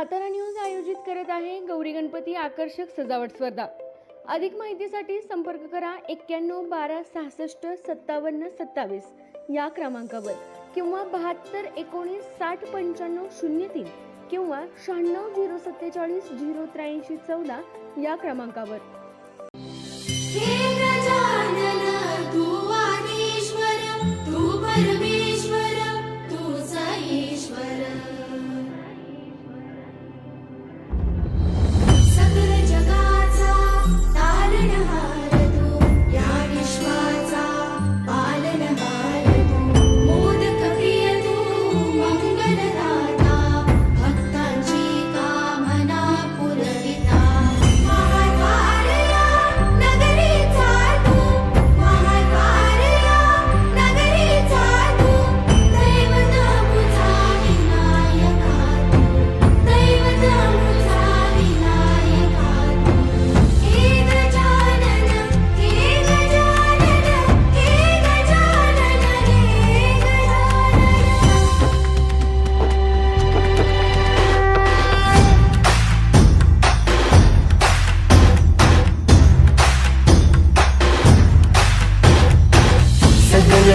Satara news आयोजित करत आहे गौरी गणपती आकर्षक सजावट स्पर्धा. अधिक माहितीसाठी संपर्क करा एक्क्याण्णव बारा सहासष्ट सत्तावन्न सत्तावीस या क्रमांकावर किंवा बहात्तर एकोणीस साठ पंच्याण्णव शून्य तीन किंवा शहाण्णव झिरो सत्तेचाळीस झिरो त्र्याऐंशी चौदा या क्रमांकावर.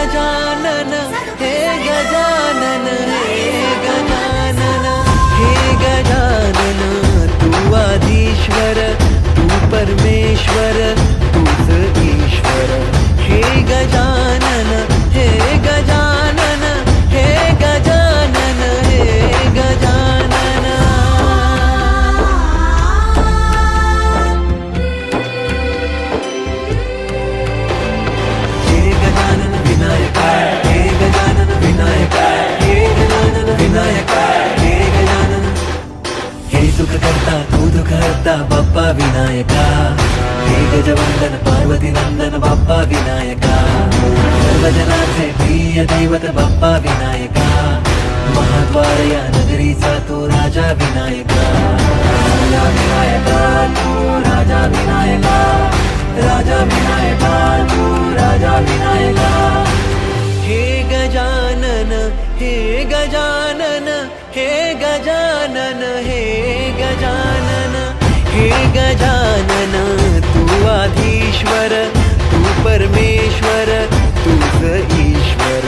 हे गजवंदन पार्वती नंदन बाप्पा विनायका सर्वजनाचे प्रिय दैवत बाप्पा विनायका महाद्वार या नगरीचा तो राजा विनायका राजा विनायका राजा विनायका राजा विनायका राजा विनायका हे गजानन हे गजानन हे गजानन हे गजानन हे गजानन तू ईश्वर तू परमेश्वर तूच ईश्वर.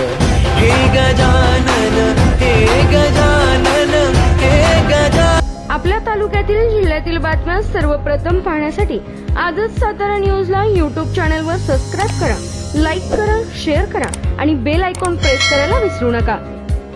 हे गजानन हे गजानन हे गजान आपल्या तालुक्यातील जिल्ह्यातील बातम्या सर्वप्रथम पाहण्यासाठी आजच सातारा न्यूजला यूट्यूब चॅनलवर सबस्क्राईब करा लाईक करा शेअर करा आणि बेल आयकॉन प्रेस करायला विसरू नका.